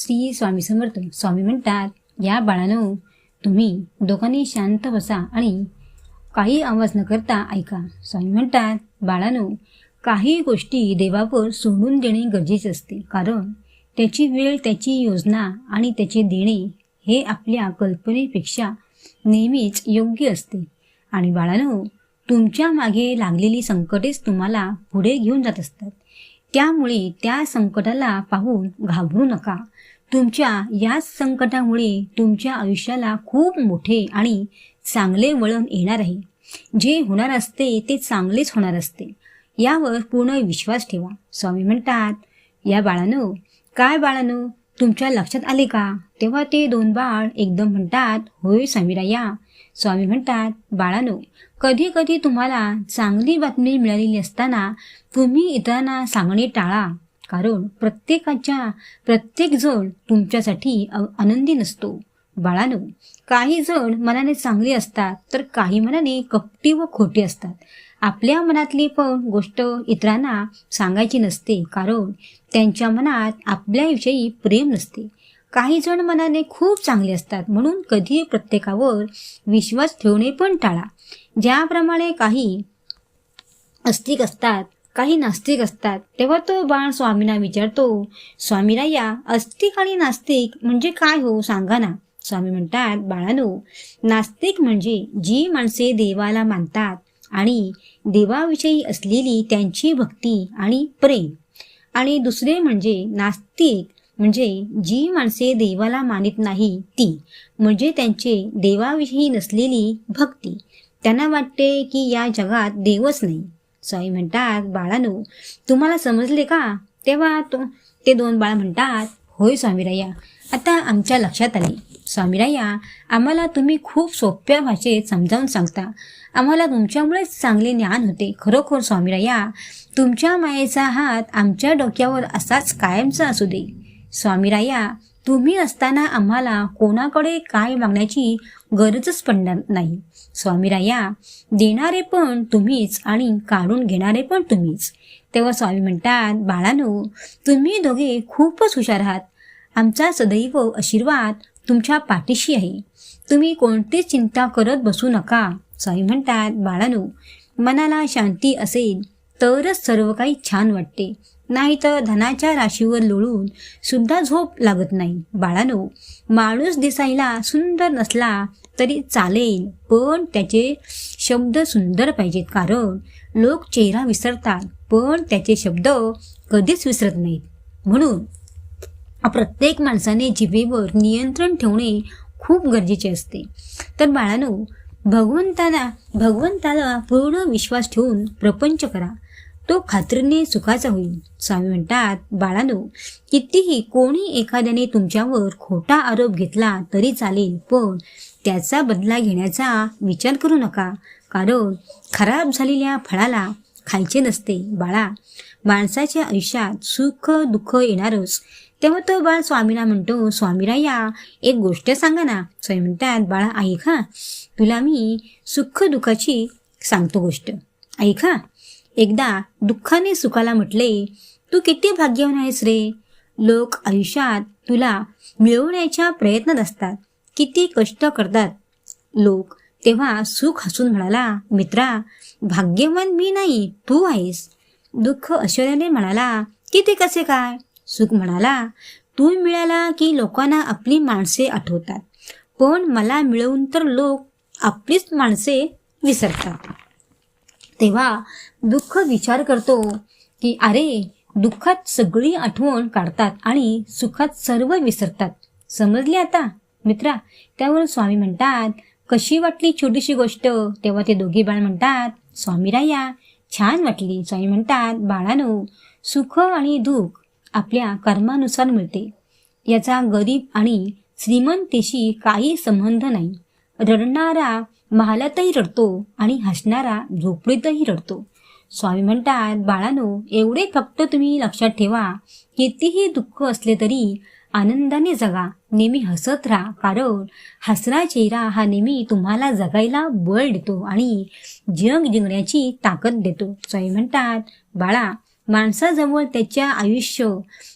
श्री स्वामी समर्थ स्वामी म्हणतात या बाळानो तुम्ही दोघांनी शांत बसा आणि काही आवाज न करता ऐका. स्वामी म्हणतात बाळानो काही गोष्टी देवावर सोडून देणे गरजेचे असते कारण त्याची वेळ त्याची योजना आणि त्याचे देणे हे आपल्या कल्पनेपेक्षा नेहमीच योग्य असते. आणि बाळानो तुमच्या मागे लागलेली संकटेच तुम्हाला पुढे घेऊन जात असतात. त्यामुळे त्या संकटाला पाहून घाबरू नका. तुमच्या याच संकटामुळे तुमच्या आयुष्याला खूप मोठे आणि चांगले वळण येणार आहे. जे होणार असते ते चांगलेच होणार असते. यावर पूर्ण विश्वास ठेवा. स्वामी म्हणतात या बाळानो काय बाळानो? तुमच्या लक्षात आले का? तेव्हा ते दोन बाळ एकदम म्हणतात होय स्वामीराया स्वामी म्हणतात बाळानो कधी कधी तुम्हाला चांगली बातमी मिळालेली असताना तुम्ही इतरांना सांगणे टाळा. कारण प्रत्येकाच्या प्रत्येक जण तुमच्यासाठी आनंदी नसतो. बाळानो काही जण मनाने चांगले असतात तर काही मनाने कपटी व खोटी असतात. आपल्या मनातली पण गोष्ट इतरांना सांगायची नसते कारण त्यांच्या मनात आपल्याविषयी प्रेम नसते. काही जण मनाने खूप चांगले असतात म्हणून कधी प्रत्येकावर विश्वास ठेवणे पण टाळा. ज्याप्रमाणे काही अस्तिक असतात काही नास्तिक असतात तेव्हा तो बाण स्वामींना विचारतो स्वामीराया अस्तिक आणि नास्तिक म्हणजे काय हो? सांगा ना. स्वामी म्हणतात बाळानो नास्तिक म्हणजे जी माणसे देवाला मानतात आणि देवाविषयी असलेली त्यांची भक्ती आणि प्रेम. आणि दुसरे म्हणजे नास्तिक म्हणजे जी माणसे देवाला मानित नाही ती म्हणजे त्यांचे देवाविषयी नसलेली भक्ती. त्यांना वाटते की या जगात देवच नाही. स्वामी म्हणतात बाळानो तुम्हाला समजले का? तेव्हा तो ते दोन बाळ म्हणतात होय स्वामीराया आता आमच्या लक्षात आले. स्वामीराया आम्हाला तुम्ही खूप सोप्या भाषेत समजावून सांगता. आम्हाला तुमच्यामुळेच चांगले ज्ञान होते. खरोखर स्वामीराया तुमच्या मायेचा हात आमच्या डोक्यावर असाच कायमचा असू दे. स्वामीराया तुम्ही असताना आम्हाला कोणाकडे काय मागण्याची गरजच पडणार नाही. स्वामीराया देणारे पण तुम्हीच आणि काढून घेणारे पण तुम्हीच. तेव्हा स्वामी म्हणतात बाळानो तुम्ही दोघे खूपच हुशार आहात. आमचा सदैव आशीर्वाद तुमच्या पाठीशी आहे. तुम्ही कोणतीच चिंता करत बसू नका स्वामी म्हणतात. बाळानो मनाला शांती असेल तरच सर्व काही छान वाटते. नाहीतर धनाच्या राशीवर लोळून सुद्धा झोप लागत नाही. बाळानो माणूस दिसायला सुंदर नसला तरी चालेल पण त्याचे शब्द सुंदर पाहिजेत. कारण लोक चेहरा विसरतात पण त्याचे शब्द कधीच विसरत नाहीत. म्हणून प्रत्येक माणसाने जिभेवर नियंत्रण ठेवणे खूप गरजेचे असते. तर बाळानो भगवंताला भगवंताला पूर्ण विश्वास ठेवून प्रपंच करा. तो खात्रीने सुखाचा होईल. स्वामी म्हणतात बाळानो कितीही कोणी एखाद्याने तुमच्यावर खोटा आरोप घेतला तरी चालेल पण त्याचा बदला घेण्याचा विचार करू नका. कारण खराब झालेल्या फळाला खायचे नसते. बाळा माणसाच्या आयुष्यात सुख दुःख येणारच. तेव्हा तो बाळ स्वामीला म्हणतो स्वामीराया एक गोष्ट सांगा ना. स्वामी म्हणतात बाळा ऐका तुला मी सुख दुःखाची सांगतो गोष्ट. ऐक एकदा दुःखाने सुखाला म्हटले तू किती भाग्यवान आहेस रे. लोक आयुष्यात तुला मिळवण्याच्या प्रयत्नात असतात. किती कष्ट करतात. लोक तेव्हा सुख हसून म्हणाला मित्रा भाग्यवान मी नाही तू आहेस. दुःख ऐश्वर्याने म्हणाला की ते कसे काय? सुख म्हणाला तू मिळाला की लोकांना आपली माणसे आठवतात पण मला मिळवून तर लोक आपलीच माणसे विसरतात. तेव्हा दुःख विचार करतो की अरे दुःखात सगळी आठवण काढतात आणि सुखात सर्व विसरतात. समजले आता? मित्रा त्यावर स्वामी म्हणतात कशी वाटली छोटीशी गोष्ट? तेव्हा ते दोघे बाळ म्हणतात स्वामीराया छान वाटली स्वामी म्हणतात बाळानो सुख आणि दुःख आपल्या कर्मानुसार मिळते. याचा गरीब आणि श्रीमंतीशी काही संबंध नाही. रडणारा महालातही रडतो आणि हसणारा झोपडीतही रडतो. स्वामी म्हणतात बाळानो एवढे फक्त तुम्ही लक्षात ठेवा. कितीही दुःख असले तरी आनंदाने जगा. नेहमी हसत राहा. कारण हसरा चेहरा हा नेहमी तुम्हाला जगायला बळ देतो आणि जग जिंकण्याची ताकद देतो. स्वामी म्हणतात बाळा माणसाजवळ त्याच्या आयुष्य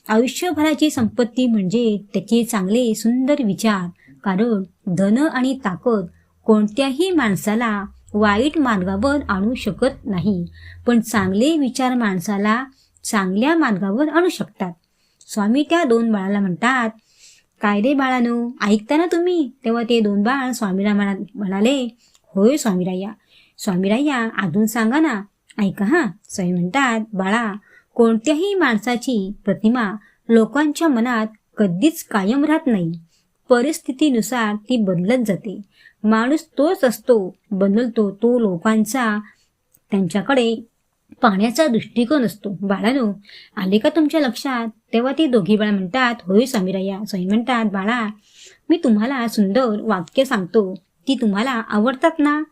आयुष्यभराची संपत्ती म्हणजे त्याचे चांगले सुंदर विचार. कारण धन आणि ताकद कोणत्याही माणसाला वाईट मार्गावर आणू शकत नाही. पण चांगले विचार माणसाला चांगल्या मार्गावर आणू शकतात. स्वामी त्या दोन बाळाला म्हणतात काय रे बाळानो? ऐकता ना तुम्ही? तेव्हा ते दोन बाळ स्वामीला म्हणा म्हणाले होय स्वामीराया. स्वामीराया अजून सांगा ना. ऐका हा स्वामी म्हणतात. बाळा कोणत्याही माणसाची प्रतिमा लोकांच्या मनात कधीच कायम राहत नाही. परिस्थितीनुसार ती बदलत जाते. माणूस तोच असतो बदलतो तो लोकांचा त्यांच्याकडे पाहण्याचा दृष्टिकोन असतो. बाळानो आले का तुमच्या लक्षात? तेव्हा ती दोघी बाळा म्हणतात होय स्वामीराया स्वामी म्हणतात बाळा मी तुम्हाला सुंदर वाक्य सांगतो. ती तुम्हाला आवडतात ना?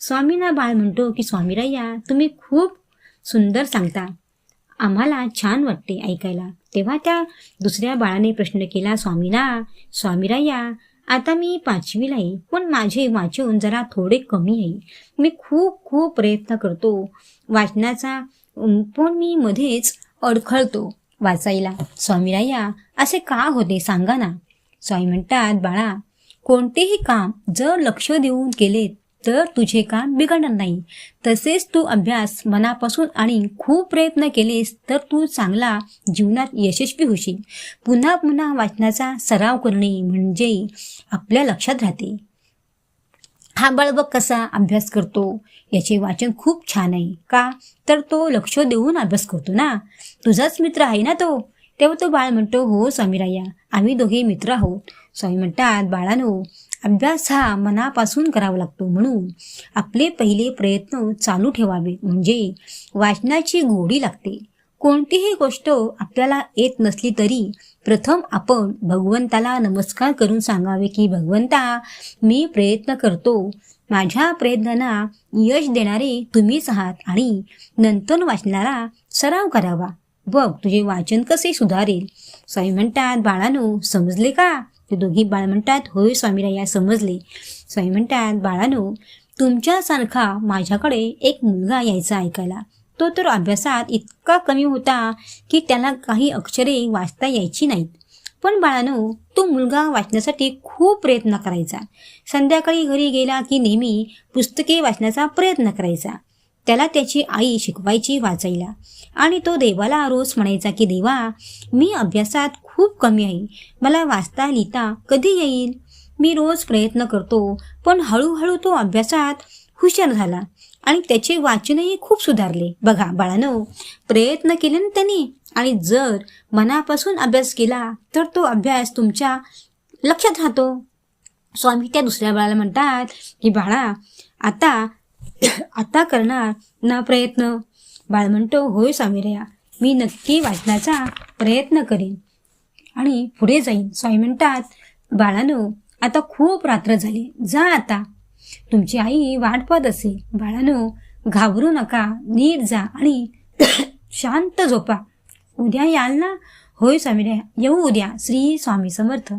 स्वामींना बाळ म्हणतो की स्वामीराया तुम्ही खूप सुंदर सांगता. आम्हाला छान वाटते ऐकायला. तेव्हा त्या दुसऱ्या बाळाने प्रश्न केला स्वामीना स्वामीराया आता मी पाचवीला आहे पण माझे वाचन जरा थोडे कमी आहे. मी खूप खूप प्रयत्न करतो वाचनाचा. पण मी मध्येच अडखळतो वाचायला. स्वामीराया असे का होते सांगा ना. स्वामी म्हणतात बाळा कोणतेही काम जर लक्ष देऊन केलेत तर तुझे काम बिघडणार नाही. तसेच तू अभ्यास मनापासून आणि खूप प्रयत्न केलेस तर तू चांगला जीवनात यशस्वी होशील. पुन्हा पुन्हा वाचनाचा सराव करणे म्हणजे आपल्या लक्षात राहते. हा बाळ बघ कसा अभ्यास करतो? याचे वाचन खूप छान आहे. का? तर तो लक्ष देऊन अभ्यास करतो ना? तुझाच मित्र आहे ना तो? तेव्हा तो बाळ म्हणतो हो स्वामीराया आम्ही दोघे मित्र आहोत. स्वामी म्हणतात बाळानो अभ्यास हा मनापासून करावा लागतो. म्हणून आपले पहिले प्रयत्न चालू ठेवावे. म्हणजे वाचनाची गोडी लागते. कोणतीही गोष्ट आपल्याला येत नसली तरी प्रथम आपण भगवंताला नमस्कार करून सांगावे की भगवंता मी प्रयत्न करतो. माझ्या प्रयत्नांना यश देणारे तुम्हीच आहात आणि नंतर वाचनाला सराव करावा. बघ तुझे वाचन कसे सुधारेल स्वामी म्हणतात बाळानो समजले का? ते दोघी बाळ म्हणतात होय स्वामीराया समजले. स्वामी म्हणतात बाळानो तुमच्यासारखा माझ्याकडे एक मुलगा यायचा ऐकायला. तो तर अभ्यासात इतका कमी होता की त्याला काही अक्षरे वाचता यायची नाहीत. पण बाळानो तो मुलगा वाचण्यासाठी खूप प्रयत्न करायचा. संध्याकाळी घरी गेला की नेहमी पुस्तके वाचण्याचा प्रयत्न करायचा. त्याला त्याची आई शिकवायची वाचायला. आणि तो देवाला रोज म्हणायचा की देवा मी अभ्यासात खूप कमी आहे. मला वाचता लिहिता कधी येईल? मी रोज प्रयत्न करतो पण हळूहळू तो अभ्यासात हुशार झाला आणि त्याचे वाचनही खूप सुधारले. बघा बाळानो प्रयत्न केले ना त्यांनी आणि जर मनापासून अभ्यास केला तर तो अभ्यास तुमच्या लक्षात राहतो. स्वामी त्या दुसऱ्या बाळाला म्हणतात की बाळा आता आता करणार ना प्रयत्न? बाळ म्हणतो होय स्वामीरया मी नक्की वाचण्याचा प्रयत्न करेन. आणि पुढे जाईन. स्वामी म्हणतात बाळानो आता खूप रात्र झाली. जा आता. तुमची आई वाट पाहत असेल बाळानो घाबरू नका. नीट जा आणि शांत झोपा. उद्या याल ना? होय स्वामीरया येऊ उद्या. श्री स्वामी समर्थ.